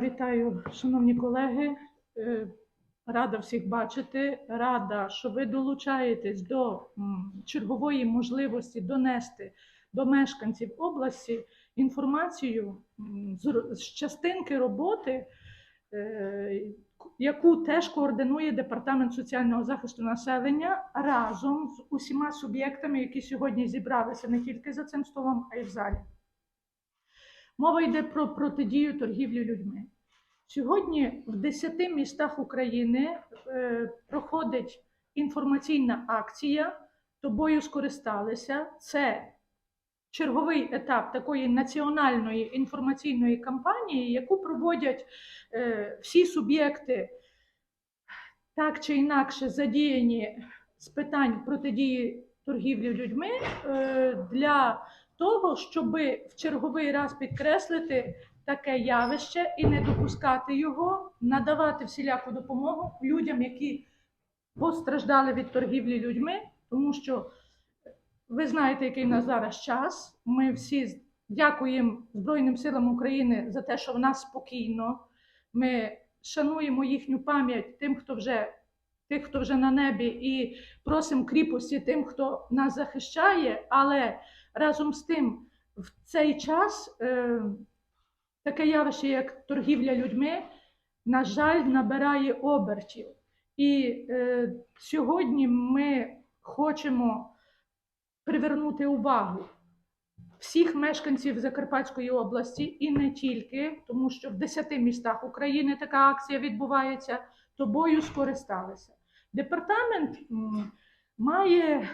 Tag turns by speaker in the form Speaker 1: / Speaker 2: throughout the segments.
Speaker 1: Вітаю, шановні колеги. Е, Рада всіх бачити. Рада, що ви долучаєтесь до чергової можливості донести до мешканців області інформацію з частинки роботи, е, яку теж координує Департамент соціального захисту населення разом з усіма суб'єктами, які сьогодні зібралися не тільки за цим столом, а й в залі. Мова йде про протидію торгівлі людьми. Сьогодні в 10 містах України е, проходить інформаційна акція. Тобою скористалися. Це черговий етап такої національної інформаційної кампанії, яку проводять е, всі суб'єкти, так чи інакше задіяні з питань протидії торгівлі людьми е, для того, щоб в черговий раз підкреслити таке явище і не допускати його, надавати всіляку допомогу людям, які постраждали від торгівлі людьми, тому що ви знаєте, який в нас зараз час. Ми всі дякуємо Збройним силам України за те, що в нас спокійно. Ми шануємо їхню пам'ять тим, хто вже тих, хто вже на небі, і просимо кріпості тим, хто нас захищає. Але разом з тим, в цей час е, таке явище, як торгівля людьми, на жаль, набирає обертів. І е, сьогодні ми хочемо привернути увагу всіх мешканців Закарпатської області і не тільки, тому що в 10 містах України така акція відбувається, тобою скористалися. Департамент м, має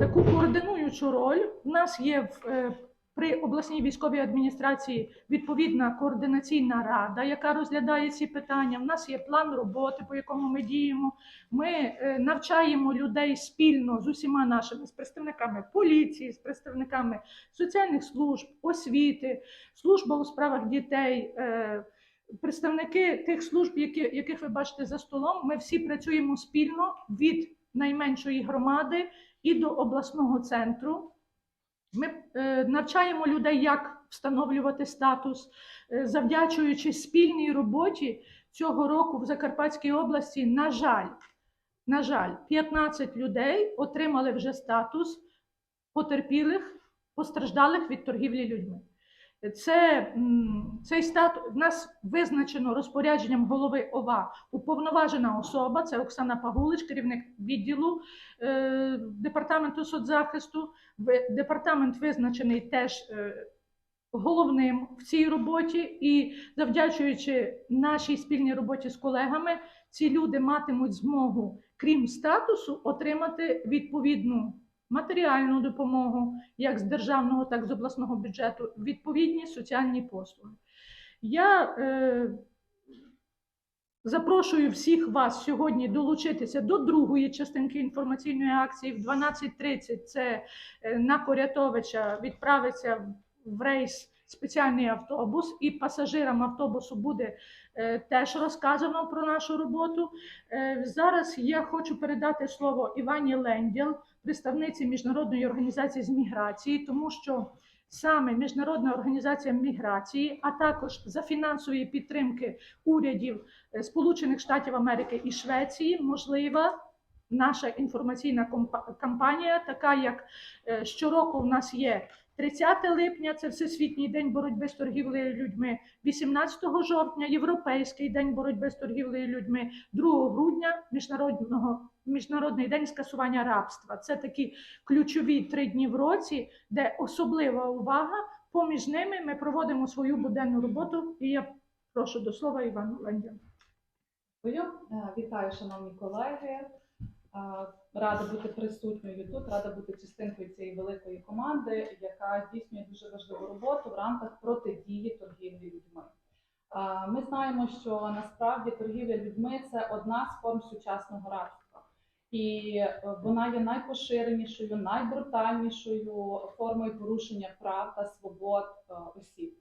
Speaker 1: таку координуючу роль. У нас є в, е, при обласній військовій адміністрації відповідна координаційна рада, яка розглядає ці питання. У нас є план роботи, по якому ми діємо. Ми е, навчаємо людей спільно з усіма нашими з представниками поліції, з представниками соціальних служб, освіти, служба у справах дітей. е, Представники тих служб, які, яких ви бачите за столом, ми всі працюємо спільно від найменшої громади і до обласного центру. Ми е, навчаємо людей, як встановлювати статус, Е, завдячуючи спільній роботі цього року в Закарпатській області, на жаль, на жаль, 15 людей отримали вже статус потерпілих, постраждалих від торгівлі людьми. Це цей статус в нас визначено розпорядженням голови ОВА уповноважена особа. Це Оксана Пагулич, керівник відділу е, департаменту соцзахисту. Департамент визначений теж е, головним в цій роботі, і завдячуючи нашій спільній роботі з колегами, ці люди матимуть змогу, крім статусу, отримати відповідну матеріальну допомогу, як з державного, так і з обласного бюджету, відповідні соціальні послуги. Я е, запрошую всіх вас сьогодні долучитися до другої частинки інформаційної акції. В 12.30 це е, на Корятовича відправиться в рейс спеціальний автобус, і пасажирам автобусу буде е, теж розказано про нашу роботу. Е, зараз я хочу передати слово Івані Ленділ, представниці міжнародної організації з міграції, тому що саме міжнародна організація міграції, а також за фінансової підтримки урядів е, Сполучених Штатів Америки і Швеції можлива. Наша інформаційна кампанія, така як е, щороку в нас є 30 липня, це Всесвітній день боротьби з торгівлею людьми, 18 жовтня Європейський день боротьби з торгівлею людьми, 2 грудня міжнародного Міжнародний день скасування рабства. Це такі ключові три дні в році, де особлива увага. Поміж ними ми проводимо свою буденну роботу. І я прошу до слова Івану Лендіну.
Speaker 2: Е, Вітаю, шановні колеги. Рада бути присутньою тут, рада бути частинкою цієї великої команди, яка здійснює дуже важливу роботу в рамках протидії торгівлі людьми. Ми знаємо, що насправді торгівля людьми це одна з форм сучасного рабства, і е, вона є найпоширенішою, найбрутальнішою формою порушення прав та свобод е, осіб.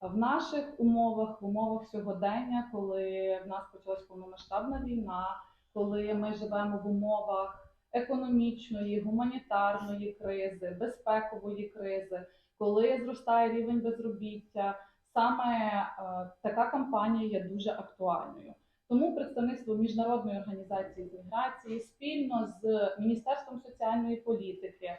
Speaker 2: В наших умовах, в умовах сьогодення, коли в нас почалась повномасштабна війна, коли ми живемо в умовах економічної, гуманітарної кризи, безпекової кризи, коли зростає рівень безробіття, саме е, така кампанія є дуже актуальною. Тому представництво міжнародної організації з міграції спільно з Міністерством соціальної політики,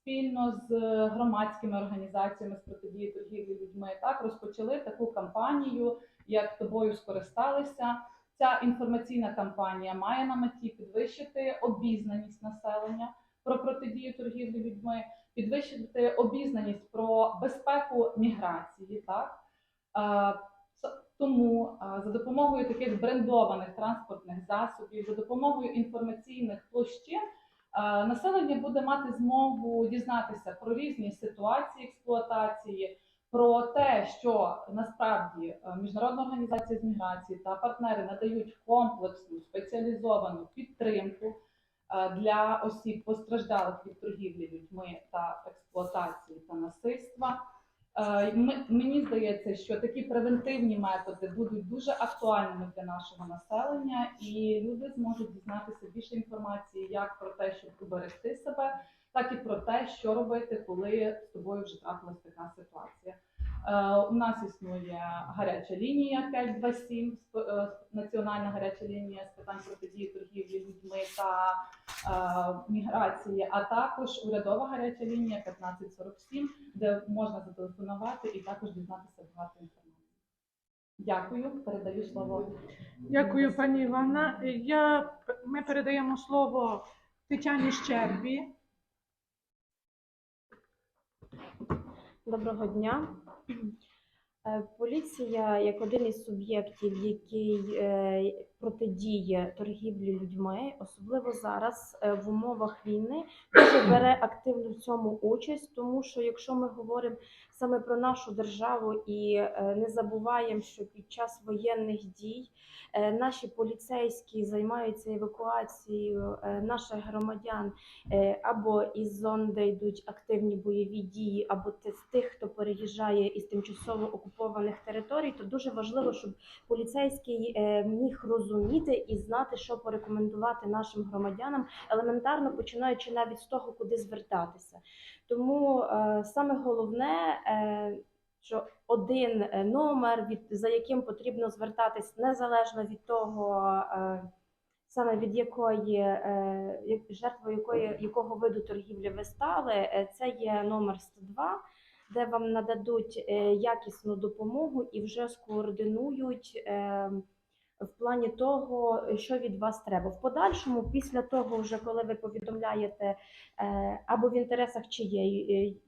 Speaker 2: спільно з громадськими організаціями з протидії торгівлі людьми так розпочали таку кампанію, як тобою скористалися. Ця інформаційна кампанія має на меті підвищити обізнаність населення про протидію торгівлі людьми, підвищити обізнаність про безпеку міграції. Так Е, тому е, за допомогою таких брендованих транспортних засобів, за допомогою інформаційних площин, е, населення буде мати змогу дізнатися про різні ситуації експлуатації, про те, що насправді е, міжнародна організація з міграції та партнери надають комплексну спеціалізовану підтримку е, для осіб постраждалих від торгівлі людьми та експлуатації та насильства. Е, Мені здається, що такі превентивні методи будуть дуже актуальними для нашого населення, і люди зможуть дізнатися більше інформації як про те, щоб уберегти себе, так і про те, що робити, коли з тобою вже трапилась така ситуація. Е, У нас існує гаряча лінія 527, сп- е, національна гаряча лінія з питань протидії торгівлі людьми та е, міграції, а також урядова гаряча лінія 1547, де можна зателефонувати і також дізнатися багато інформації. Дякую, передаю слово.
Speaker 1: Дякую, пані Івана. Я, ми передаємо слово Тетяні Щербі.
Speaker 3: Доброго дня. Е, Поліція як один із суб'єктів, який е, протидіє торгівлі людьми, особливо зараз е, в умовах війни, дуже бере активну в цьому участь, тому що якщо ми говоримо саме про нашу державу і е, не забуваємо, що під час воєнних дій е, наші поліцейські займаються евакуацією е, наших громадян або із зон, де йдуть активні бойові дії, або з тих, хто переїжджає із тимчасово окупованих територій, то дуже важливо, щоб поліцейський міг розуміти і знати, що порекомендувати нашим громадянам, елементарно починаючи навіть з того, куди звертатися. Тому саме головне. Е, що один е, номер, від за яким потрібно звертатись незалежно від того, е, саме від якої жертвою якої якого виду торгівлі ви стали, це є номер 102, де вам нададуть якісну допомогу і вже скоординують. В плані того, що від вас треба. В подальшому, після того, вже коли ви повідомляєте або в інтересах чиєї,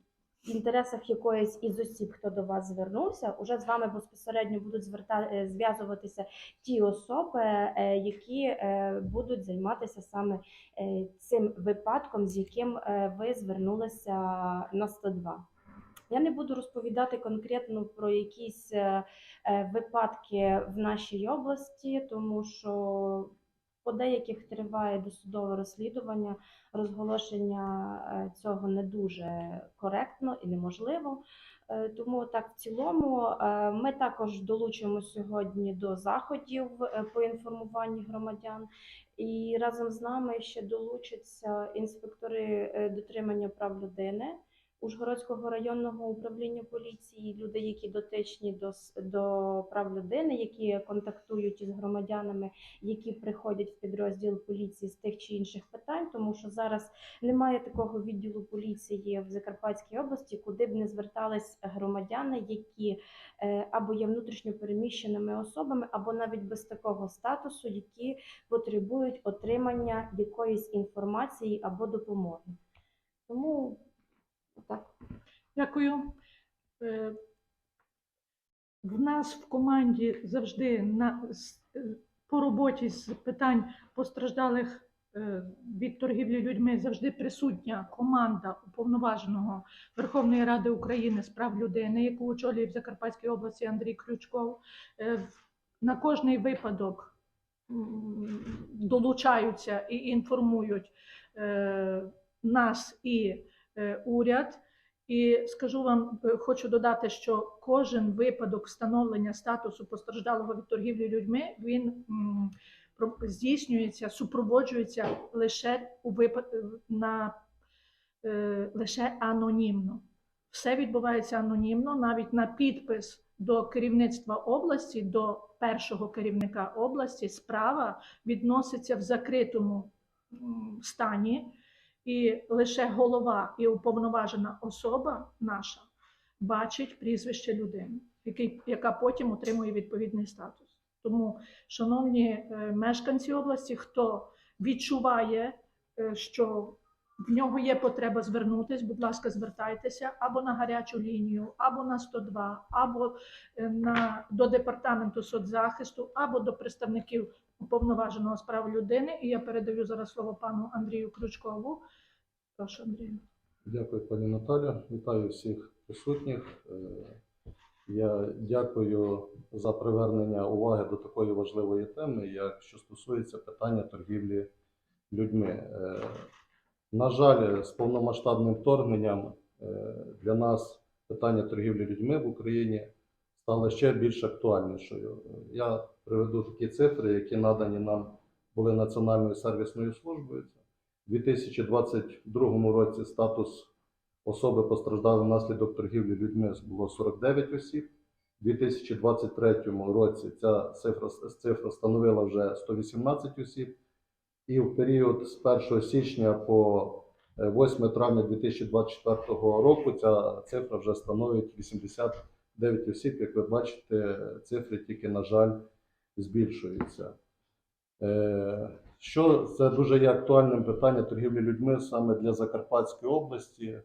Speaker 3: в інтересах якоїсь із осіб, хто до вас звернувся, уже з вами безпосередньо будуть зверта... е, зв'язуватися ті особи, е, які е, будуть займатися саме цим випадком, з яким ви звернулися на 102. Я не буду розповідати конкретно про якісь випадки в нашій області, тому що по деяких триває досудове розслідування, розголошення е, цього не дуже коректно і неможливо. Е, Тому так в цілому е, ми також долучимо сьогодні до заходів по інформуванню громадян. І разом з нами ще долучаться інспектори дотримання прав людини Ужгородського районного управління поліції, люди, які дотичні до, до прав людини, які контактують із громадянами, які приходять в підрозділ поліції з тих чи інших питань, тому що зараз немає такого відділу поліції в Закарпатській області, куди б не звертались громадяни, які е, або є внутрішньо переміщеними особами, або навіть без такого статусу, які потребують отримання якоїсь інформації або допомоги. Тому так.
Speaker 1: Дякую. Е, В нас в команді завжди на, е, по роботі з питань постраждалих е, від торгівлі людьми завжди присутня команда уповноваженого Верховної Ради України з прав людини, яку очолює в Закарпатській області Андрій Крючков. На кожний випадок долучаються і інформують нас і уряд. І скажу вам, е, хочу додати, що кожен випадок встановлення статусу постраждалого від торгівлі людьми він здійснюється, супроводжується лише у випад... на е, лише анонімно. Все відбувається анонімно, навіть на підпис до керівництва області, до першого керівника області, справа відноситься в закритому стані, і лише голова і уповноважена особа наша бачить прізвище людини, який, яка потім отримує відповідний статус. Тому, шановні е, мешканці області, хто відчуває, е, що в нього є потреба звернутися, будь ласка, звертайтеся або на гарячу лінію, або на 102, або е, на, до департаменту соцзахисту, або до представників уповноваженого з прав людини. І я передаю зараз слово пану Андрію Крючкову. Прошу, Андрію.
Speaker 4: Дякую, пані Наталя. Вітаю всіх присутніх. Е, Я дякую за привернення уваги до такої важливої теми, як що стосується питання торгівлі людьми. Е, На жаль, з повномасштабним вторгненням е, для нас питання торгівлі людьми в Україні стало ще більш актуальнішою. Я приведу такі цифри, які надані нам були Національною сервісною службою. У 2022 році статус особи постраждали внаслідок торгівлі людьми було 49 осіб. У 2023 році ця цифра, цифра становила вже 118 осіб. І в період з 1 січня по е, 8 травня 2024 року ця цифра вже становить 89 осіб. Як ви бачите, цифри тільки, на жаль, збільшуються. Е, Що це дуже є актуальним питання торгівлі людьми саме для Закарпатської області,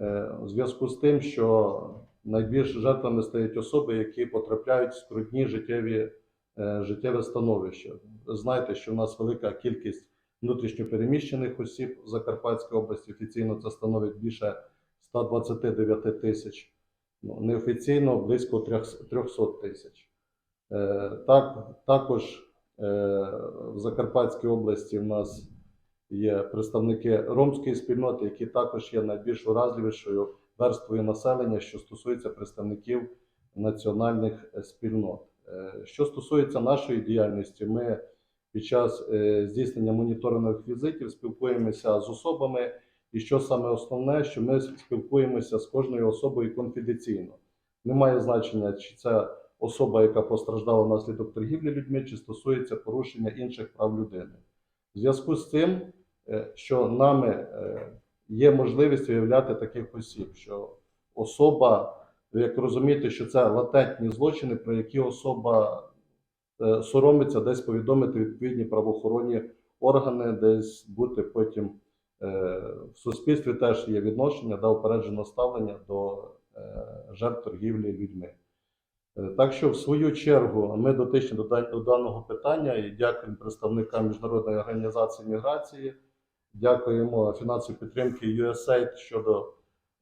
Speaker 4: Е, у зв'язку з тим, що найбільш жертвами стають особи, які потрапляють в скрутні життєві, е, життєве становище. Ви знаєте, що в нас велика кількість внутрішньопереміщених осіб в Закарпатській області. Офіційно це становить більше 129 тисяч, ну, неофіційно близько 300 тисяч. Е, Так, також Е, в Закарпатській області в нас є представники ромської спільноти, які також є найбільш уразливішою верствою населення, що стосується представників національних е, спільнот. Що стосується нашої діяльності, ми під час здійснення моніторингових візитів спілкуємося з особами, і що саме основне, що ми спілкуємося з кожною особою конфіденційно. Немає значення, чи це особа, яка постраждала внаслідок торгівлі людьми, чи стосується порушення інших прав людини. В зв'язку з цим, е, що нами е, є можливість виявляти таких осіб, що особа, як розумієте, що це латентні злочини, про які особа е, соромиться десь повідомити відповідні правоохоронні органи, десь бути потім в суспільстві теж є відношення до упередженого ставлення до жертв торгівлі людьми. Е, Так що, в свою чергу, ми дотичні до даного питання і дякуємо представникам Міжнародної організації міграції, дякуємо фінансовій підтримки USAID щодо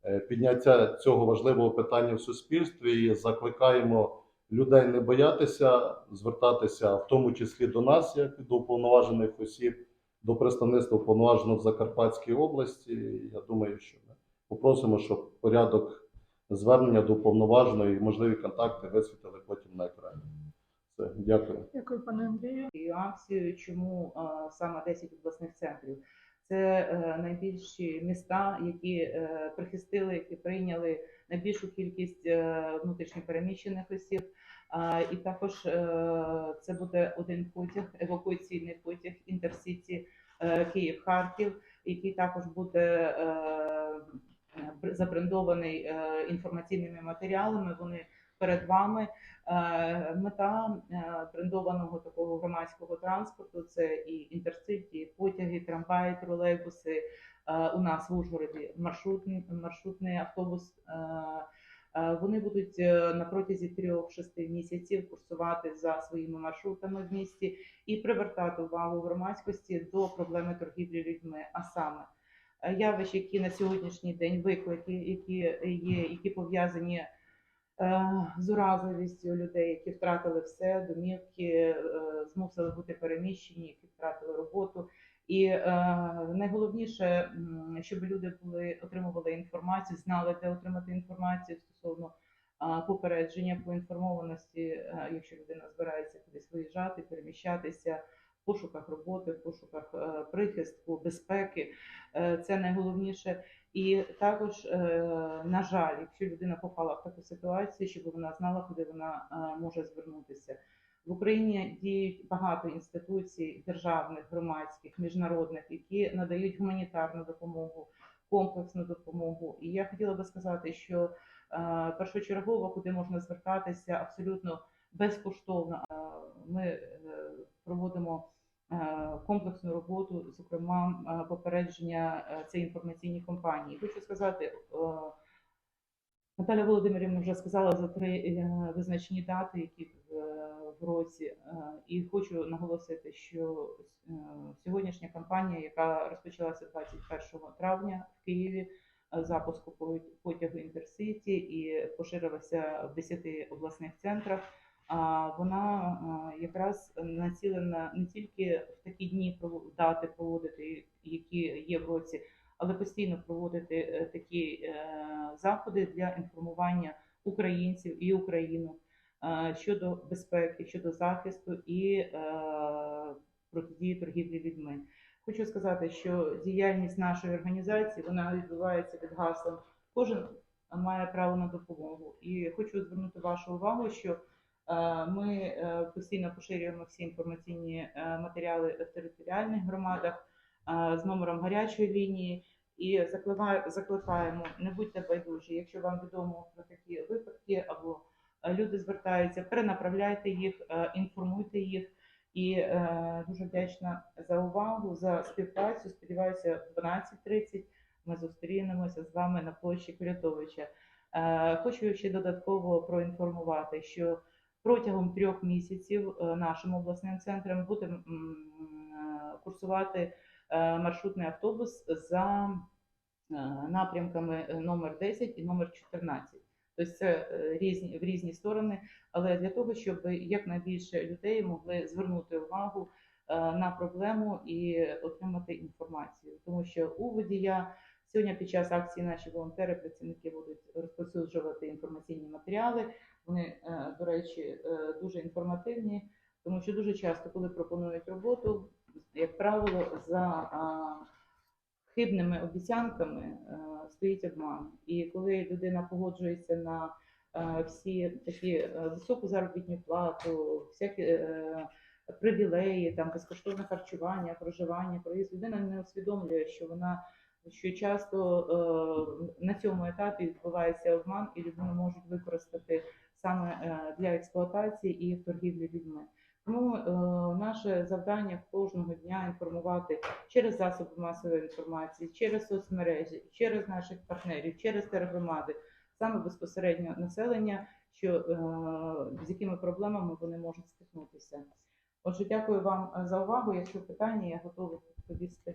Speaker 4: е, підняття цього важливого питання в суспільстві і закликаємо людей не боятися звертатися, в тому числі до нас, як до уповноважених осіб, до представництва уповноваженого в Закарпатській області. Я думаю, що ми попросимо, щоб порядок звернення до уповноваженої і можливі контакти висвітили потім на екрані. Все, дякую.
Speaker 1: Дякую, пане Андрію.
Speaker 5: цією акцією. Чому а, саме 10 обласних центрів? Це е, найбільші міста, які е, прихистили, які прийняли найбільшу кількість е, внутрішньопереміщених осіб. А, і також це буде один потяг, евакуаційний потяг інтерсіті Київ-Харків, який також буде забрендований е, інформаційними матеріалами. Вони перед вами. Е, Мета е, брендованого такого громадського транспорту це і інтерситі, потяги, трамваї, тролейбуси. Е, У нас в Ужгороді маршрутний, маршрутний автобус. Е, е, Вони будуть е, на протязі 3-6 місяців курсувати за своїми маршрутами в місті і привертати увагу громадськості до проблеми торгівлі людьми. А саме е, явищ, які на сьогоднішній день виклики, які є, які пов'язані е, з уразливістю людей, які втратили все, домівки, е, змусили бути переміщені, які втратили роботу. І е, найголовніше, щоб люди були отримували інформацію, знали, де отримати інформацію стосовно е, попередження поінформованості, е, якщо людина збирається кудись виїжджати, переміщатися пошуках роботи, в пошуках е, прихистку, безпеки. Е, це найголовніше. І також, е, на жаль, якщо людина попала в таку ситуацію, щоб вона знала, куди вона може звернутися. В Україні діють багато інституцій державних, громадських, міжнародних, які надають гуманітарну допомогу, комплексну допомогу. І я хотіла би сказати, що першочергово, куди можна звертатися абсолютно безкоштовно. Ми проводимо комплексну роботу, зокрема е, попередження е, це інформаційні кампанії. Хочу сказати, е, Наталя Володимирівна вже сказала за три визначені дати, які в, році, і хочу наголосити, що сьогоднішня кампанія, яка розпочалася 21 травня в Києві, запуску потягу Інтерситі і поширилася в 10 обласних центрах. Вона е, якраз націлена не тільки в такі дні дати проводити, які є в році, але постійно проводити е, такі е, заходи для інформування українців і Україну щодо безпеки, щодо захисту і протидії торгівлі людьми. Хочу сказати, що діяльність нашої організації вона відбувається під гаслом кожен має право на допомогу. І хочу звернути вашу увагу, що ми е, постійно поширюємо всі інформаційні е, матеріали в територіальних громадах е, з номером гарячої лінії. І закликаємо, не будьте байдужі, якщо вам відомо про такі випадки або е, люди звертаються, перенаправляйте їх, е, інформуйте їх. І е, дуже вдячна за увагу, за співпрацю. Сподіваюся, в 12.30 ми зустрінемося з вами на площі Курятовича. Е, хочу ще додатково проінформувати, що протягом трьох місяців е, нашим обласним центром буде е, курсувати е, маршрутний автобус за напрямками номер 10 і номер 14. Тобто це різні в різні сторони, але для того, щоб якнайбільше людей могли звернути увагу на проблему і отримати інформацію, тому що у водія сьогодні під час акції наші волонтери, працівники будуть розповсюджувати інформаційні матеріали. Вони, е, до речі, е, дуже інформативні, тому що дуже часто, коли пропонують роботу, як правило, за хибними обіцянками е, стоїть обман. І коли людина погоджується на всі такі високу заробітну плату, всякі привілеї, там безкоштовне харчування, проживання, проїзд, людина не усвідомлює, що вона що часто на цьому етапі відбувається обман, і людину можуть використати саме е, для експлуатації і торгівлі людьми. Тому е, наше завдання кожного дня інформувати через засоби масової інформації, через соцмережі, через наших партнерів, через тергромади, саме безпосередньо населення, що е, з якими проблемами вони можуть стикнутися. Отже, дякую вам за увагу. Якщо питання, я готова відповісти.